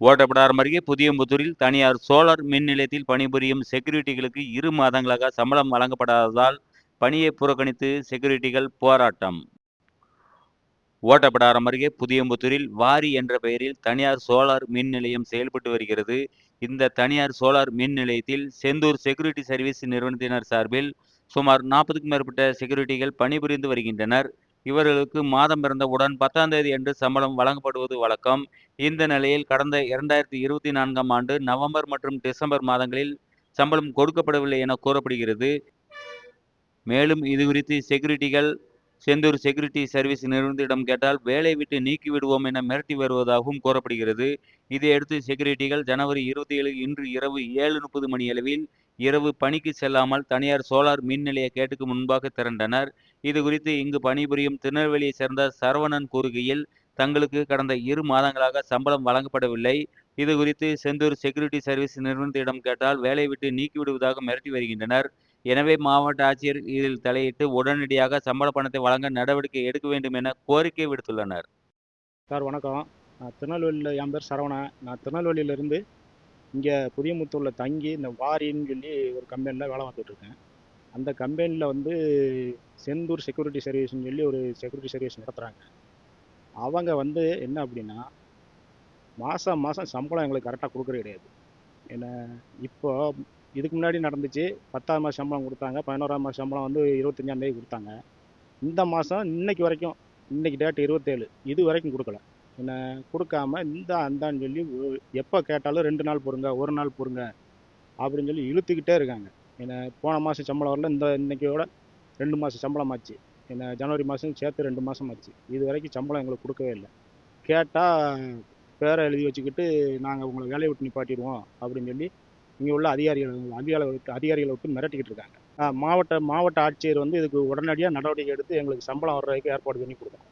ஓட்டப்படார் அருகே புதியம்புத்தூரில் தனியார் சோலார் மின் நிலையத்தில் பணிபுரியும் செக்யூரிட்டிகளுக்கு இரு மாதங்களாக சம்பளம் வழங்கப்படாததால் பணியை புறக்கணித்து செக்யூரிட்டிகள் போராட்டம். ஓட்டப்படாரம் அருகே புதியம்புத்தூரில் வாரி என்ற பெயரில் தனியார் சோலார் மின் நிலையம் செயல்பட்டு வருகிறது. இந்த தனியார் சோலார் மின் நிலையத்தில் செந்தூர் செக்யூரிட்டி சர்வீஸ் நிறுவனத்தினர் சார்பில் சுமார் நாற்பதுக்கும் மேற்பட்ட செக்யூரிட்டிகள் பணிபுரிந்து வருகின்றனர். இவர்களுக்கு மாதம் பிறந்தவுடன் பத்தாம் தேதி அன்று சம்பளம் வழங்கப்படுவது வழக்கம். இந்த நிலையில் கடந்த இரண்டாயிரத்தி இருபத்தி நான்காம் ஆண்டு நவம்பர் மற்றும் டிசம்பர் மாதங்களில் சம்பளம் கொடுக்கப்படவில்லை என கூறப்படுகிறது. மேலும் இது குறித்து செக்யூரிட்டிகள் செந்தூர் செக்யூரிட்டி சர்வீஸ் நிறுவனத்திடம் கேட்டால் வேலை விட்டு நீக்கி விடுவோம் என மிரட்டி வருவதாகவும் கூறப்படுகிறது. இதையடுத்து செக்யூரிட்டிகள் ஜனவரி இருபத்தி ஏழு இன்று இரவு ஏழு முப்பது மணியளவில் இரவு பணிக்கு செல்லாமல் தனியார் சோலார் மின் நிலைய கேட்டுக்கு முன்பாக திரண்டனர். இது குறித்து இங்கு பணிபுரியும் திருநெல்வேலியை சேர்ந்த சரவணன் கூறுகையில் தங்களுக்கு கடந்த இரு மாதங்களாக சம்பளம் வழங்கப்படவில்லை. இது குறித்து செந்தூர் செக்யூரிட்டி சர்வீஸ் நிறுவனத்திடம் கேட்டால் வேலை விட்டு நீக்கிவிடுவதாக மிரட்டி வருகின்றனர். எனவே மாவட்ட ஆட்சியர் இதில் தலையிட்டு உடனடியாக சம்பள பணத்தை வழங்க நடவடிக்கை எடுக்க வேண்டும் என கோரிக்கை விடுத்துள்ளனர். சார் வணக்கம். நான் திருநெல்வேலியில் என் பேர் சரவணன். நான் திருநெல்வேலியிலிருந்து இங்கே புதியமுத்தூரில் தங்கி இந்த வாரின்னு சொல்லி ஒரு கம்பெனியில் வேலை பார்த்துட்ருக்கேன் அந்த கம்பெனியில் வந்து செந்தூர் செக்யூரிட்டி சர்வீஸ்னு சொல்லி ஒரு செக்யூரிட்டி சர்வீஸ் நடத்துகிறாங்க அவங்க வந்து என்ன அப்படின்னா மாதம் மாதம் சம்பளம் எங்களுக்கு கரெக்டாக கொடுக்குறது கிடையாது. என்ன இப்போ இதுக்கு முன்னாடி நடந்துச்சு பத்தாம் மாதம் சம்பளம் கொடுத்தாங்க பதினோராம் மாதம் சம்பளம் வந்து இருபத்தஞ்சாந்தேதி கொடுத்தாங்க. இந்த மாதம் இன்னைக்கு வரைக்கும் இன்னைக்கு டேட் இருபத்தேழு இது வரைக்கும் கொடுக்கல. என்ன கொடுக்காம இந்த அந்தான்னு சொல்லி எப்போ கேட்டாலும் ரெண்டு நாள் பொறுங்க ஒரு நாள் பொறுங்க அப்படின்னு சொல்லி இழுத்துக்கிட்டே இருக்காங்க. என்ன போன மாதம் சம்பளம் வரல இந்த இன்றைக்கியோட ரெண்டு மாதம் சம்பளம் ஆச்சு. என்ன ஜனவரி மாதம் சேர்த்து ரெண்டு மாதம் ஆச்சு. இது வரைக்கும் சம்பளம் எங்களுக்கு கொடுக்கவே இல்லை. கேட்டால் பேரை எழுதி வச்சுக்கிட்டு நாங்கள் உங்களை வேலையை விட்டு நிப்பாட்டிடுவோம் அப்படின்னு சொல்லி இங்கே உள்ள அதிகாரிகள் அதிகாரிகளை விட்டு அதிகாரிகளை விட்டு மிரட்டிக்கிட்டு இருக்காங்க. மாவட்ட மாவட்ட ஆட்சியர் வந்து இதுக்கு உடனடியாக நடவடிக்கை எடுத்து எங்களுக்கு சம்பளம் வர்றதுக்கு ஏற்பாடு பண்ணி கொடுத்தாங்க